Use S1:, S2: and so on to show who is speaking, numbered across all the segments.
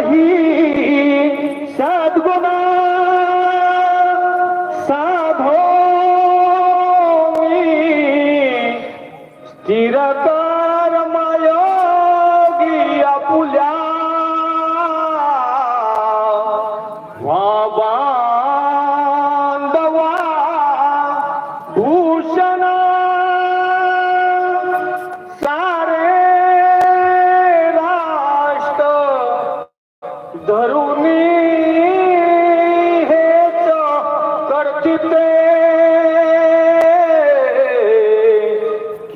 S1: সহি সাত গুণা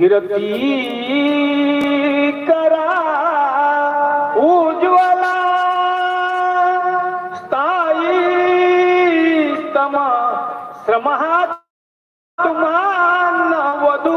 S1: फिरती करा उज्वला ताई तमा श्रमहा तुम्हा वधू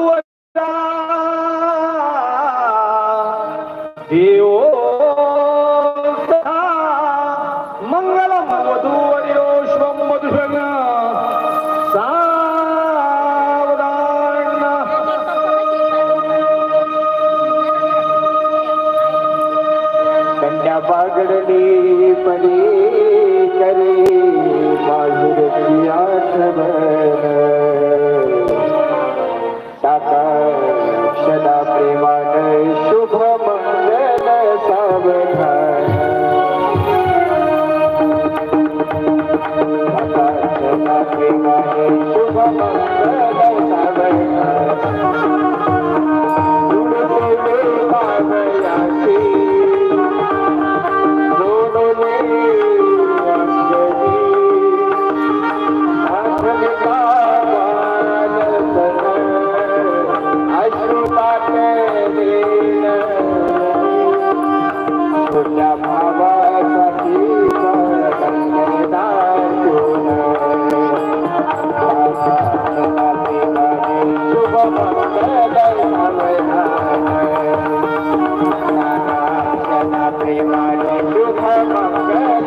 S1: प्रेमाने शुभ मंगल.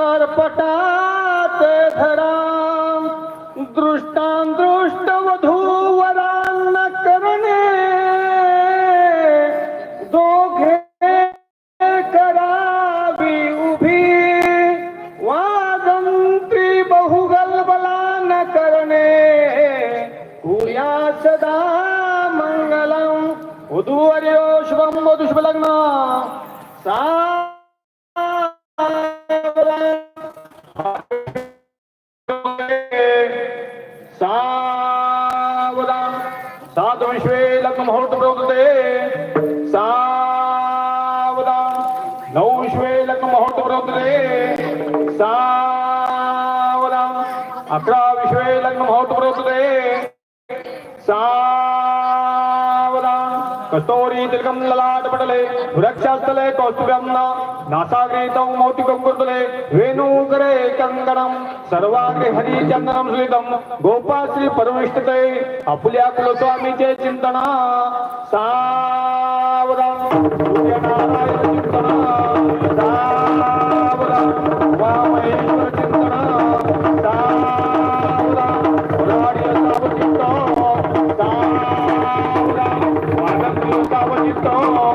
S2: अंतरपटात धरा दृष्टांदृष्ट वधूवरांना करणे. दोघे करावी उभी वादंती बहुगलबला न करणे. कुया सदा मंगलम उदुवर्यो शुभम वधुशुभ सावधान सात विश्वे मुहूर्त प्रवृत्ते। सावधान नऊ विश्वे मुहूर्त प्रवृत्ते। सावधान अकरा मुहूर्त प्रवृत्ते। सावधान कस्तोरी तिलकम ललाट पटले वृक्षस्थले कौस्तुभ्यम నాసాగ్రీతం మౌతికం కుర్తులే వేణూకరే కంగణం సర్వాగ్రి హరిచందనం సుతం గోపాశ్రీ పరమిష్టతై అపుల్యాకుల స్వామి చే చింతన సావరం చింతన. సావరం వామేశ్వర చింతన. సావరం సావరం వాదం సావచిత్తం.